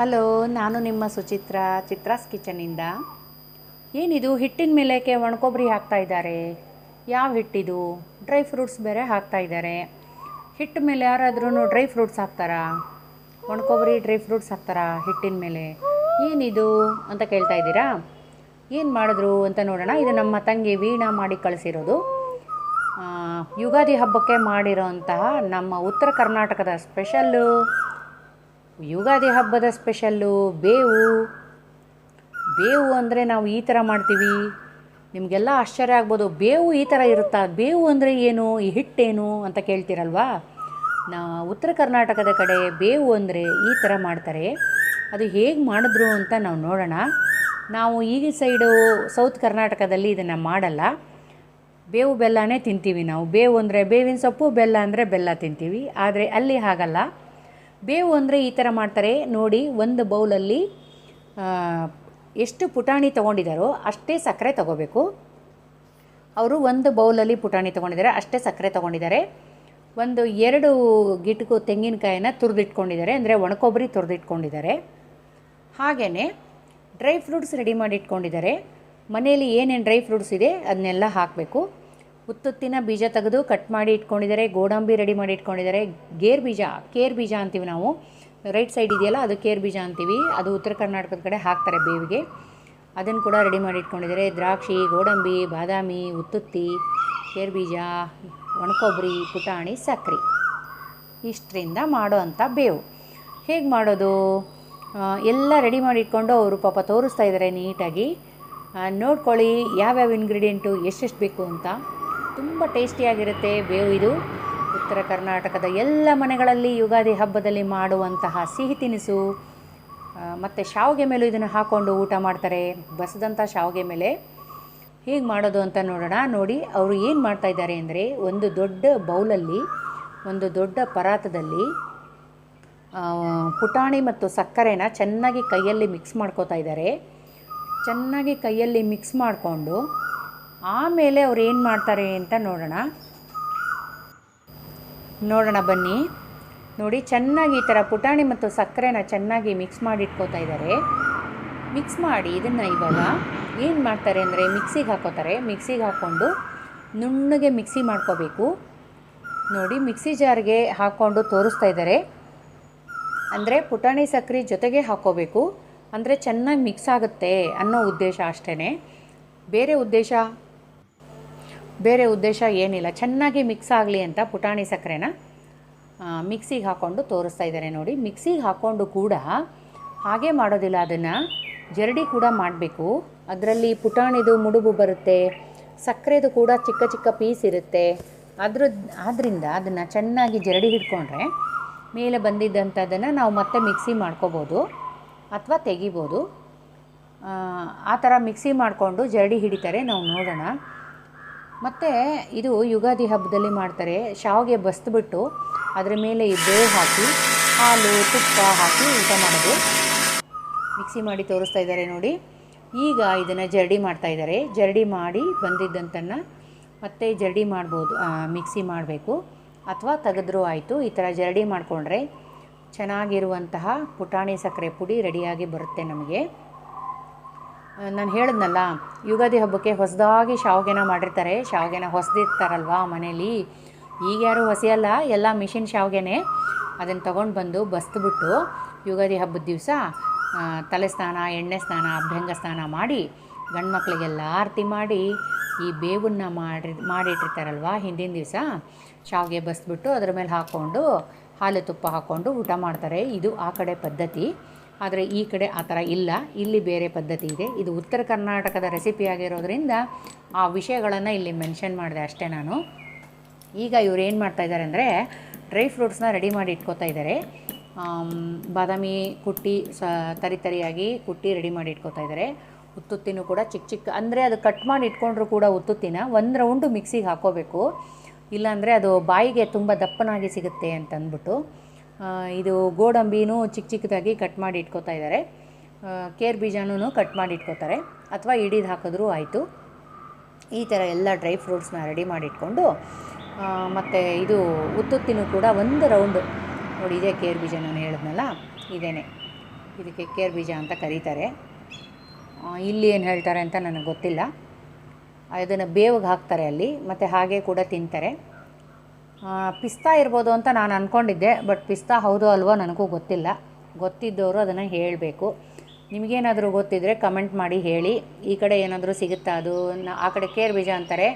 Hello, ನಾನು ನಿಮ್ಮ ಸುಚಿತ್ರ, ಚಿತ್ರಾಸ್ ಕಿಚನಿಂದ ಏನಿದು, ಹಿಟ್ಟಿನ ಮೇಲಕ್ಕೆ ಒಣಕೊಬ್ಬರಿ ಹಾಕ್ತಾ ಇದ್ದಾರೆ. ಯಾವ ಹಿಟ್ಟಿದು? ಡ್ರೈ ಫ್ರೂಟ್ಸ್ ಬೇರೆ ಹಾಕ್ತಾ ಇದ್ದಾರೆ. ಹಿಟ್ಟು ಮೇಲೆ ಯಾರಾದ್ರೂ ಡ್ರೈ ಫ್ರೂಟ್ಸ್ ಹಾಕ್ತಾರಾ? ಒಣಕೊಬ್ಬರಿ ಡ್ರೈ ಫ್ರೂಟ್ಸ್ ಹಾಕ್ತಾರಾ ಹಿಟ್ಟಿನ ಮೇಲೆ? ಏನಿದು ಅಂತ ಕೇಳ್ತಾ ಇದ್ದೀರಾ? ಏನು ಮಾಡಿದ್ರು ಅಂತ ನೋಡೋಣ. ಇದು ನಮ್ಮ ತಂಗಿ ವೀಣಾ ಮಾಡಿ ಕಳಿಸಿರೋದು. ಯುಗಾದಿ ಹಬ್ಬಕ್ಕೆ ಮಾಡಿರೋಂತಹ ನಮ್ಮ ಉತ್ತರ ಕರ್ನಾಟಕದ ಸ್ಪೆಷಲ್ಲು ಯುಗಾದಿ ಹಬ್ಬದ ಸ್ಪೆಷಲ್ಲು ಬೇವು. ಬೇವು ಅಂದರೆ ನಾವು ಈ ಥರ ಮಾಡ್ತೀವಿ. ನಿಮಗೆಲ್ಲ ಆಶ್ಚರ್ಯ ಆಗ್ಬೋದು. ಬೇವು ಈ ಥರ ಇರುತ್ತಾ? ಬೇವು ಅಂದರೆ ಏನು? ಈ ಹಿಟ್ಟೇನು ಅಂತ ಕೇಳ್ತೀರಲ್ವಾ? ನಾ ಉತ್ತರ ಕರ್ನಾಟಕದ ಕಡೆ ಬೇವು ಅಂದರೆ ಈ ಥರ ಮಾಡ್ತಾರೆ. ಅದು ಹೇಗೆ ಮಾಡಿದ್ರು ಅಂತ ನಾವು ನೋಡೋಣ. ನಾವು ಈ ಸೈಡು ಸೌತ್ ಕರ್ನಾಟಕದಲ್ಲಿ ಇದನ್ನು ಮಾಡಲ್ಲ. ಬೇವು ಬೆಲ್ಲನೇ ತಿಂತೀವಿ ನಾವು. ಬೇವು ಅಂದರೆ ಬೇವಿನ ಸೊಪ್ಪು, ಬೆಲ್ಲ ಅಂದರೆ ಬೆಲ್ಲ ತಿಂತೀವಿ. ಆದರೆ ಅಲ್ಲಿ ಹಾಗಲ್ಲ. ಬೇವು ಅಂದರೆ ಈ ಥರ ಮಾಡ್ತಾರೆ. ನೋಡಿ, ಒಂದು ಬೌಲಲ್ಲಿ ಎಷ್ಟು ಪುಟಾಣಿ ತೊಗೊಂಡಿದ್ದಾರೋ ಅಷ್ಟೇ ಸಕ್ಕರೆ ತಗೋಬೇಕು. ಅವರು ಒಂದು ಬೌಲಲ್ಲಿ ಪುಟಾಣಿ ತೊಗೊಂಡಿದ್ದಾರೆ ಅಷ್ಟೇ ಸಕ್ಕರೆ ತೊಗೊಂಡಿದ್ದಾರೆ ಒಂದು ಎರಡು ಗಿಟಕು ತೆಂಗಿನಕಾಯಿನ ತುರಿದಿಟ್ಕೊಂಡಿದ್ದಾರೆ, ಅಂದರೆ ಒಣಕೊಬ್ಬರಿ ತುರಿದಿಟ್ಕೊಂಡಿದ್ದಾರೆ. ಹಾಗೆಯೇ ಡ್ರೈ ಫ್ರೂಟ್ಸ್ ರೆಡಿ ಮಾಡಿ ಇಟ್ಕೊಂಡಿದ್ದಾರೆ ಮನೆಯಲ್ಲಿ ಏನೇನು ಡ್ರೈ ಫ್ರೂಟ್ಸ್ ಇದೆ, ಅದನ್ನೆಲ್ಲ ಹಾಕಬೇಕು. ಉತ್ತುತ್ತಿನ ಬೀಜ ತೆಗೆದು ಕಟ್ ಮಾಡಿ ಇಟ್ಕೊಂಡಿದ್ದಾರೆ, ಗೋಡಂಬಿ ರೆಡಿ ಮಾಡಿ ಇಟ್ಕೊಂಡಿದ್ದಾರೆ. ಗೇರ್ ಬೀಜ, ಕೇರ್ ಬೀಜ ಅಂತೀವಿ ನಾವು. ರೈಟ್ ಸೈಡ್ ಇದೆಯಲ್ಲ, ಅದು ಕೇರ್ ಬೀಜ ಅಂತೀವಿ. ಅದು ಉತ್ತರ ಕರ್ನಾಟಕದ ಕಡೆ ಹಾಕ್ತಾರೆ ಬೇವಿಗೆ. ಅದನ್ನು ಕೂಡ ರೆಡಿ ಮಾಡಿ ಇಟ್ಕೊಂಡಿದ್ದಾರೆ. ದ್ರಾಕ್ಷಿ, ಗೋಡಂಬಿ, ಬಾದಾಮಿ ಉತ್ತುತ್ತಿ ಕೇರ್ ಬೀಜ, ಒಣಕೊಬ್ಬರಿ, ಪುಟಾಣಿ, ಸಕ್ಕರೆ. ಇಷ್ಟರಿಂದ ಮಾಡೋ ಅಂಥ ಬೇವು. ಹೇಗೆ ಮಾಡೋದು? ಎಲ್ಲ ರೆಡಿ ಮಾಡಿ ಇಟ್ಕೊಂಡು ಅವರು ಪಾಪ ತೋರಿಸ್ತಾ ಇದ್ದಾರೆ ನೀಟಾಗಿ. ನೋಡ್ಕೊಳ್ಳಿ ಯಾವ್ಯಾವ ಇಂಗ್ರೀಡಿಯೆಂಟು ಎಷ್ಟೆಷ್ಟು ಬೇಕು ಅಂತ. ತುಂಬ ಟೇಸ್ಟಿಯಾಗಿರುತ್ತೆ ಬೇವು ಇದು. ಉತ್ತರ ಕರ್ನಾಟಕದ ಎಲ್ಲ ಮನೆಗಳಲ್ಲಿ ಯುಗಾದಿ ಹಬ್ಬದಲ್ಲಿ ಮಾಡುವಂತಹ ಸಿಹಿ ತಿನಿಸು. ಮತ್ತು ಶಾವಿಗೆ ಮೇಲೂ ಇದನ್ನು ಹಾಕ್ಕೊಂಡು ಊಟ ಮಾಡ್ತಾರೆ. ಬಸದಂಥ ಶಾವಿಗೆ ಮೇಲೆ. ಹೀಗೆ ಮಾಡೋದು ಅಂತ ನೋಡೋಣ. ನೋಡಿ, ಅವರು ಏನು ಮಾಡ್ತಾ ಇದ್ದಾರೆ ಅಂದರೆ ಒಂದು ದೊಡ್ಡ ಬೌಲಲ್ಲಿ, ಒಂದು ದೊಡ್ಡ ಪರಾತದಲ್ಲಿ ಪುಟಾಣಿ ಮತ್ತು ಸಕ್ಕರೆನ ಚೆನ್ನಾಗಿ ಕೈಯಲ್ಲಿ ಮಿಕ್ಸ್ ಮಾಡ್ಕೋತಾ ಇದ್ದಾರೆ. ಚೆನ್ನಾಗಿ ಕೈಯಲ್ಲಿ ಮಿಕ್ಸ್ ಮಾಡಿಕೊಂಡು ಆಮೇಲೆ ಅವ್ರು ಏನು ಮಾಡ್ತಾರೆ ಅಂತ ನೋಡೋಣ. ನೋಡೋಣ ಬನ್ನಿ. ನೋಡಿ, ಚೆನ್ನಾಗಿ ಈ ಥರ ಪುಟಾಣಿ ಮತ್ತು ಸಕ್ಕರೆನ ಚೆನ್ನಾಗಿ ಮಿಕ್ಸ್ ಮಾಡಿ ಇಟ್ಕೋತಾ ಇದ್ದಾರೆ ಮಿಕ್ಸ್ ಮಾಡಿ ಇದನ್ನು ಇವಾಗ ಏನು ಮಾಡ್ತಾರೆ ಅಂದರೆ ಮಿಕ್ಸಿಗೆ ಹಾಕೋತಾರೆ. ಮಿಕ್ಸಿಗೆ ಹಾಕ್ಕೊಂಡು ನುಣ್ಣಗೆ ಮಿಕ್ಸಿ ಮಾಡ್ಕೋಬೇಕು. ನೋಡಿ ಮಿಕ್ಸಿ ಜಾರ್ಗೆ ಹಾಕ್ಕೊಂಡು ತೋರಿಸ್ತಾ ಇದ್ದಾರೆ ಅಂದರೆ ಪುಟಾಣಿ ಸಕ್ಕರೆ ಜೊತೆಗೆ ಹಾಕ್ಕೋಬೇಕು ಅಂದರೆ ಚೆನ್ನಾಗಿ ಮಿಕ್ಸ್ ಆಗುತ್ತೆ ಅನ್ನೋ ಉದ್ದೇಶ ಅಷ್ಟೇ ಬೇರೆ ಉದ್ದೇಶ? ಬೇರೆ ಉದ್ದೇಶ ಏನಿಲ್ಲ. ಚೆನ್ನಾಗಿ ಮಿಕ್ಸ್ ಆಗಲಿ ಅಂತ ಪುಟಾಣಿ ಸಕ್ಕರೆನ ಮಿಕ್ಸಿಗೆ ಹಾಕ್ಕೊಂಡು ತೋರಿಸ್ತಾ ಇದ್ದಾರೆ ನೋಡಿ. ಮಿಕ್ಸಿಗೆ ಹಾಕ್ಕೊಂಡು ಕೂಡ ಹಾಗೆ ಮಾಡೋದಿಲ್ಲ ಅದನ್ನು ಜರಡಿ ಕೂಡ ಮಾಡಬೇಕು. ಅದರಲ್ಲಿ ಪುಟಾಣಿದು ಮುಡುಬು ಬರುತ್ತೆ ಸಕ್ಕರೆದು ಕೂಡ ಚಿಕ್ಕ ಚಿಕ್ಕ ಪೀಸ್ ಇರುತ್ತೆ. ಅದ್ರ ಆದ್ದರಿಂದ ಅದನ್ನು ಚೆನ್ನಾಗಿ ಜರಡಿ ಹಿಡ್ಕೊಂಡ್ರೆ ಮೇಲೆ ಬಂದಿದ್ದಂಥದ್ದನ್ನು ನಾವು ಮತ್ತೆ ಮಿಕ್ಸಿ ಮಾಡ್ಕೋಬೋದು ಅಥವಾ ತೆಗಿಬೋದು. ಆ, ಥರ ಮಿಕ್ಸಿ ಮಾಡಿಕೊಂಡು ಜರಡಿ ಹಿಡಿತಾರೆ. ನಾವು ನೋಡೋಣ. ಮತ್ತು ಇದು ಯುಗಾದಿ ಹಬ್ಬದಲ್ಲಿ ಮಾಡ್ತಾರೆ. ಶಾವಿಗೆ ಬಸ್ದುಬಿಟ್ಟು ಅದರ ಮೇಲೆ ಈ ಬೇವು ಹಾಕಿ, ಹಾಲು, ತುಪ್ಪ ಹಾಕಿ ಊಟ ಮಾಡೋದು. ಮಿಕ್ಸಿ ಮಾಡಿ ತೋರಿಸ್ತಾ ಇದ್ದಾರೆ ನೋಡಿ. ಈಗ ಇದನ್ನು ಜರಡಿ ಮಾಡ್ತಾ ಇದ್ದಾರೆ. ಜರಡಿ ಮಾಡಿ ಬಂದಿದ್ದಂತನ್ನು ಮತ್ತೆ ಜರಡಿ ಮಾಡ್ಬೋದು ಮಿಕ್ಸಿ ಮಾಡಬೇಕು. ಅಥವಾ ತೆಗೆದ್ರೂ ಆಯಿತು. ಈ ಥರ ಜರಡಿ ಮಾಡಿಕೊಂಡ್ರೆ ಚೆನ್ನಾಗಿರುವಂತಹ ಪುಟಾಣಿ ಸಕ್ಕರೆ ಪುಡಿ ರೆಡಿಯಾಗಿ ಬರುತ್ತೆ ನಮಗೆ. ನಾನು ಹೇಳಿದ್ನಲ್ಲ, ಯುಗಾದಿ ಹಬ್ಬಕ್ಕೆ ಹೊಸದಾಗಿ ಶಾವಿಗೆನ ಮಾಡಿರ್ತಾರೆ. ಶಾವಿಗೆನ ಹೊಸದಿರ್ತಾರಲ್ವ ಮನೇಲಿ? ಈಗ ಯಾರು ಹೊಸೆಯಲ್ಲ, ಎಲ್ಲ ಮಿಷಿನ್ ಶಾವಿಗೆನೆ ಅದನ್ನು ತೊಗೊಂಡು ಬಂದು ಬಸ್ದುಬಿಟ್ಟು ಯುಗಾದಿ ಹಬ್ಬದ ದಿವಸ ತಲೆ ಸ್ನಾನ, ಎಣ್ಣೆ ಸ್ನಾನ, ಅಭ್ಯಂಗ ಸ್ನಾನ ಮಾಡಿ ಗಂಡು ಮಕ್ಕಳಿಗೆಲ್ಲ ಆರತಿ ಮಾಡಿ ಈ ಬೇವನ್ನ ಮಾಡಿ ಮಾಡಿಟ್ಟಿರ್ತಾರಲ್ವ ಹಿಂದಿನ ದಿವಸ, ಶಾವಿಗೆ ಬಸ್ಬಿಟ್ಟು ಅದ್ರ ಮೇಲೆ ಹಾಕ್ಕೊಂಡು ಹಾಲು ತುಪ್ಪ ಹಾಕ್ಕೊಂಡು ಊಟ ಮಾಡ್ತಾರೆ. ಇದು ಆ ಕಡೆ ಪದ್ಧತಿ. ಆದರೆ ಈ ಕಡೆ ಆ ಥರ ಇಲ್ಲ. ಇಲ್ಲಿ ಬೇರೆ ಪದ್ಧತಿ ಇದೆ. ಇದು ಉತ್ತರ ಕರ್ನಾಟಕದ ರೆಸಿಪಿ ಆಗಿರೋದ್ರಿಂದ ಆ ವಿಷಯಗಳನ್ನು ಇಲ್ಲಿ ಮೆನ್ಷನ್ ಮಾಡಿದೆ ಅಷ್ಟೇ ನಾನು. ಈಗ ಇವ್ರು ಏನು ಮಾಡ್ತಾ ಇದ್ದಾರೆ ಅಂದರೆ ಡ್ರೈ ಫ್ರೂಟ್ಸ್ನ ರೆಡಿ ಮಾಡಿ ಇಟ್ಕೋತಾ ಇದ್ದಾರೆ. ಬಾದಾಮಿ ಕುಟ್ಟಿ ಸ ತರಿ ತರಿಯಾಗಿ ಕುಟ್ಟಿ ರೆಡಿ ಮಾಡಿ ಇಟ್ಕೋತಾ ಇದ್ದಾರೆ. ಉತ್ತುತ್ತಿನೂ ಕೂಡ ಚಿಕ್ಕ ಚಿಕ್ಕ ಅಂದರೆ ಅದು ಕಟ್ ಮಾಡಿ ಇಟ್ಕೊಂಡ್ರು ಕೂಡ ಉತ್ತುತ್ತಿನ ಒಂದು ರೌಂಡು ಮಿಕ್ಸಿಗೆ ಹಾಕೋಬೇಕು. ಇಲ್ಲಾಂದರೆ ಅದು ಬಾಯಿಗೆ ತುಂಬ ದಪ್ಪನಾಗಿ ಸಿಗುತ್ತೆ ಅಂತ ಅಂದ್ಬಿಟ್ಟು ಆ, ಇದು ಗೋಡಂಬಿನೂ ಚಿಕ್ಕ ಚಿಕ್ಕದಾಗಿ ಕಟ್ ಮಾಡಿ ಇಟ್ಕೋತಾ ಇದ್ದಾರೆ. ಕೇರ್ ಬೀಜನೂ ಕಟ್ ಮಾಡಿ ಇಟ್ಕೋತಾರೆ. ಅಥವಾ ಇಡೀದು ಹಾಕಿದ್ರೂ ಆಯಿತು. ಈ ಥರ ಎಲ್ಲ ಡ್ರೈ ಫ್ರೂಟ್ಸ್ನ ರೆಡಿ ಮಾಡಿಟ್ಕೊಂಡು ಮತ್ತು ಇದು ಉತ್ತುತ್ತಿನೂ ಕೂಡ ಒಂದು ರೌಂಡು. ನೋಡಿ, ಇದೇ ಕೇರ್ ಬೀಜ ನಾನು ಹೇಳಿದ್ನಲ್ಲ, ಇದೇನೆ. ಇದಕ್ಕೆ ಕೇರ್ ಬೀಜ ಅಂತ ಕರೀತಾರೆ. ಇಲ್ಲಿ ಏನು ಹೇಳ್ತಾರೆ ಅಂತ ನನಗೆ ಗೊತ್ತಿಲ್ಲ. ಇದನ್ನು ಬೇವಿಗೆ ಹಾಕ್ತಾರೆ ಅಲ್ಲಿ, ಮತ್ತು ಹಾಗೆ ಕೂಡ ತಿಂತಾರೆ. ಪಿಸ್ತಾ ಇರ್ಬೋದು ಅಂತ ನಾನು ಅಂದ್ಕೊಂಡಿದ್ದೆ ಬಟ್ ಪಿಸ್ತಾ ಹೌದು ಅಲ್ವೋ ನನಗೂ ಗೊತ್ತಿಲ್ಲ. ಗೊತ್ತಿದ್ದವರು ಅದನ್ನು ಹೇಳಬೇಕು. ನಿಮಗೇನಾದರೂ ಗೊತ್ತಿದ್ದರೆ ಕಮೆಂಟ್ ಮಾಡಿ ಹೇಳಿ. ಈ ಕಡೆ ಏನಾದರೂ ಸಿಗುತ್ತಾ ಅದು? ಆ ಕಡೆ ಕೇರ್ ಬೀಜ ಅಂತಾರೆ.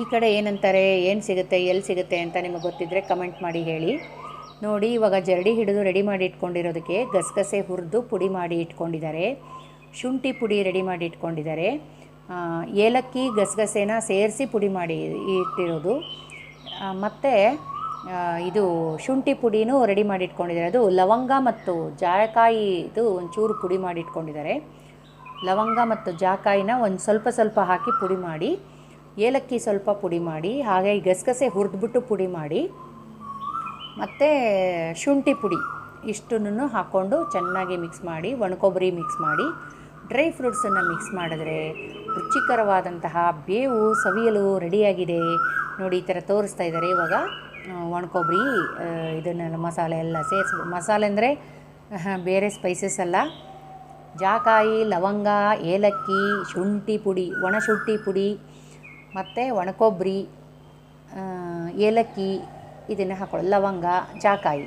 ಈ ಕಡೆ ಏನಂತಾರೆ? ಏನು ಸಿಗುತ್ತೆ? ಎಲ್ಲಿ ಸಿಗುತ್ತೆ ಅಂತ ನಿಮಗೆ ಗೊತ್ತಿದ್ದರೆ ಕಮೆಂಟ್ ಮಾಡಿ ಹೇಳಿ. ನೋಡಿ, ಇವಾಗ ಜರಡಿ ಹಿಡಿದು ರೆಡಿ ಮಾಡಿ ಇಟ್ಕೊಂಡಿರೋದಕ್ಕೆ ಗಸಗಸೆ ಹುರಿದು ಪುಡಿ ಮಾಡಿ ಇಟ್ಕೊಂಡಿದ್ದಾರೆ. ಶುಂಠಿ ಪುಡಿ ರೆಡಿ ಮಾಡಿ ಇಟ್ಕೊಂಡಿದ್ದಾರೆ. ಏಲಕ್ಕಿ ಗಸಗಸೆನ ಸೇರಿಸಿ ಪುಡಿ ಮಾಡಿ ಇಟ್ಟಿರೋದು. ಮತ್ತು ಇದು ಶುಂಠಿ ಪುಡಿನೂ ರೆಡಿ ಮಾಡಿ ಇಟ್ಕೊಂಡಿದ್ದಾರೆ ಅದು ಲವಂಗ ಮತ್ತು ಜಾಯಕಾಯಿ ಇದು ಒಂಚೂರು ಪುಡಿ ಮಾಡಿ ಇಟ್ಕೊಂಡಿದ್ದಾರೆ ಲವಂಗ ಮತ್ತು ಜಾಕಾಯಿನ ಒಂದು ಸ್ವಲ್ಪ ಸ್ವಲ್ಪ ಹಾಕಿ ಪುಡಿ ಮಾಡಿ, ಏಲಕ್ಕಿ ಸ್ವಲ್ಪ ಪುಡಿ ಮಾಡಿ, ಹಾಗೆ ಗಸಗಸೆ ಹುರಿದ್ಬಿಟ್ಟು ಪುಡಿ ಮಾಡಿ, ಮತ್ತು ಶುಂಠಿ ಪುಡಿ ಇಷ್ಟನ್ನು ಹಾಕ್ಕೊಂಡು ಚೆನ್ನಾಗಿ ಮಿಕ್ಸ್ ಮಾಡಿ, ಒಣಕೊಬ್ಬರಿ ಮಿಕ್ಸ್ ಮಾಡಿ ಡ್ರೈ ಫ್ರೂಟ್ಸನ್ನು ಮಿಕ್ಸ್ ಮಾಡಿದ್ರೆ ರುಚಿಕರವಾದಂತಹ ಬೇವು ಸವಿಯಲು ರೆಡಿಯಾಗಿದೆ. ನೋಡಿ, ಈ ಥರ ತೋರಿಸ್ತಾ ಇದ್ದಾರೆ. ಇವಾಗ ಒಣಕೊಬ್ಬರಿ ಇದನ್ನೆಲ್ಲ ಮಸಾಲೆ ಎಲ್ಲ ಸೇರಿಸ್, ಮಸಾಲೆ ಅಂದರೆ ಬೇರೆ ಸ್ಪೈಸಸ್ ಅಲ್ಲ. ಜಾಕಾಯಿ, ಲವಂಗ, ಏಲಕ್ಕಿ, ಶುಂಠಿ ಪುಡಿ ಒಣ ಶುಂಠಿ ಪುಡಿ, ಮತ್ತು ಒಣಕೊಬ್ಬರಿ ಏಲಕ್ಕಿ, ಇದನ್ನು ಹಾಕೊಳ್ಳೋದು. ಲವಂಗ, ಜಾಕಾಯಿ,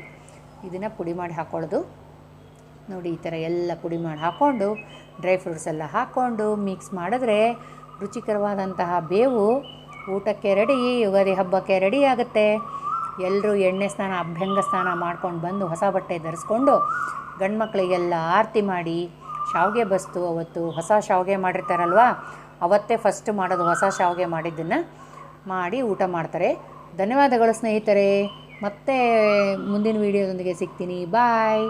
ಇದನ್ನು ಪುಡಿ ಮಾಡಿ ಹಾಕ್ಕೊಳ್ಳೋದು ನೋಡಿ, ಈ ಥರ ಎಲ್ಲ ಪುಡಿ ಮಾಡಿ ಹಾಕ್ಕೊಂಡು ಡ್ರೈ ಫ್ರೂಟ್ಸ್ ಎಲ್ಲ ಹಾಕ್ಕೊಂಡು ಮಿಕ್ಸ್ ಮಾಡಿದ್ರೆ ರುಚಿಕರವಾದಂತಹ ಬೇವು ಊಟಕ್ಕೆ ರೆಡಿ ಯುಗಾದಿ ಹಬ್ಬಕ್ಕೆ ರೆಡಿ ಆಗುತ್ತೆ. ಎಲ್ಲರೂ ಎಣ್ಣೆ ಸ್ನಾನ, ಅಭ್ಯಂಗ ಸ್ನಾನ ಮಾಡ್ಕೊಂಡು ಬಂದು ಹೊಸ ಬಟ್ಟೆ ಧರಿಸ್ಕೊಂಡು ಗಂಡು ಮಕ್ಕಳಿಗೆಲ್ಲ ಆರತಿ ಮಾಡಿ, ಶಾವಿಗೆ ಬಸ್ತು, ಅವತ್ತು ಹೊಸ ಶಾವಿಗೆ ಮಾಡಿರ್ತಾರಲ್ವಾ, ಅವತ್ತೇ ಫಸ್ಟ್ ಮಾಡೋದು ಹೊಸ ಶಾವಿಗೆ ಮಾಡಿದ್ದನ್ನು ಮಾಡಿ ಊಟ ಮಾಡ್ತಾರೆ. ಧನ್ಯವಾದಗಳು ಸ್ನೇಹಿತರೆ. ಮತ್ತೆ ಮುಂದಿನ ವೀಡಿಯೋದೊಂದಿಗೆ ಸಿಗ್ತೀನಿ. ಬಾಯ್